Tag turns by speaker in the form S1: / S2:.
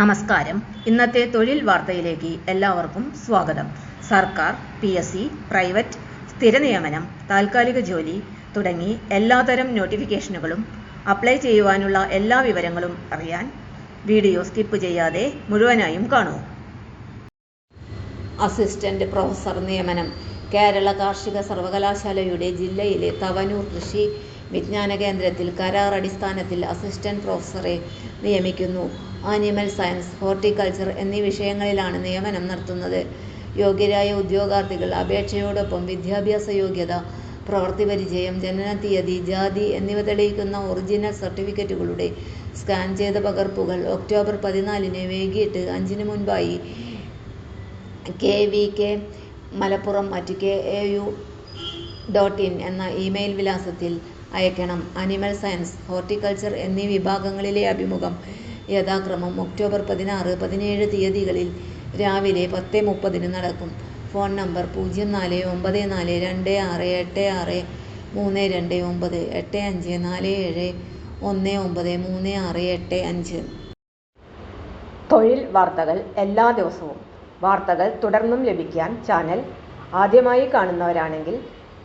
S1: നമസ്കാരം. ഇന്നത്തെ തൊഴിൽ വാർത്തയിലേക്ക് എല്ലാവർക്കും സ്വാഗതം. സർക്കാർ പി എസ് സി പ്രൈവറ്റ് സ്ഥിര നിയമനം താൽക്കാലിക ജോലി തുടങ്ങി എല്ലാതരം നോട്ടിഫിക്കേഷനുകളും അപ്ലൈ ചെയ്യുവാനുള്ള എല്ലാ വിവരങ്ങളും അറിയാൻ വീഡിയോ സ്കിപ്പ് ചെയ്യാതെ മുഴുവനായും കാണൂ. അസിസ്റ്റന്റ് പ്രൊഫസർ നിയമനം കേരള കാർഷിക സർവകലാശാലയുടെ ജില്ലയിലെ തവനൂർ കൃഷി വിജ്ഞാന കേന്ദ്രത്തിൽ കരാർ അടിസ്ഥാനത്തിൽ അസിസ്റ്റന്റ് പ്രൊഫസറെ നിയമിക്കുന്നു. ആനിമൽ സയൻസ് ഹോർട്ടിക്കൾച്ചർ എന്നീ വിഷയങ്ങളിലാണ് നിയമനം നടത്തുന്നത്. യോഗ്യരായ ഉദ്യോഗാർത്ഥികൾ അപേക്ഷയോടൊപ്പം വിദ്യാഭ്യാസ യോഗ്യത പ്രവൃത്തി പരിചയം ജനനത്തീയതി ജാതി എന്നിവ തെളിയിക്കുന്ന ഒറിജിനൽ സർട്ടിഫിക്കറ്റുകളുടെ സ്കാൻ ചെയ്ത പകർപ്പുകൾ ഒക്ടോബർ പതിനാലിന് വൈകിട്ട് അഞ്ചിന് മുൻപായി K V K Malappuram at K A U dot in എന്ന ഇമെയിൽ വിലാസത്തിൽ അയക്കണം. അനിമൽ സയൻസ് ഹോർട്ടിക്കൾച്ചർ എന്നീ വിഭാഗങ്ങളിലെ അഭിമുഖം യഥാക്രമം ഒക്ടോബർ പതിനാറ് പതിനേഴ് തീയതികളിൽ രാവിലെ പത്ത് മുപ്പതിന് നടക്കും. ഫോൺ നമ്പർ പൂജ്യം നാല് ഒമ്പത് നാല് രണ്ട് ആറ് എട്ട് ആറ് മൂന്ന് രണ്ട് ഒമ്പത് എട്ട് അഞ്ച് നാല് ഏഴ് ഒന്ന് ഒമ്പത് മൂന്ന് ആറ് എട്ട് അഞ്ച്. തൊഴിൽ വാർത്തകൾ എല്ലാ ദിവസവും. വാർത്തകൾ തുടർന്നും ലഭിക്കാൻ ചാനൽ ആദ്യമായി കാണുന്നവരാണെങ്കിൽ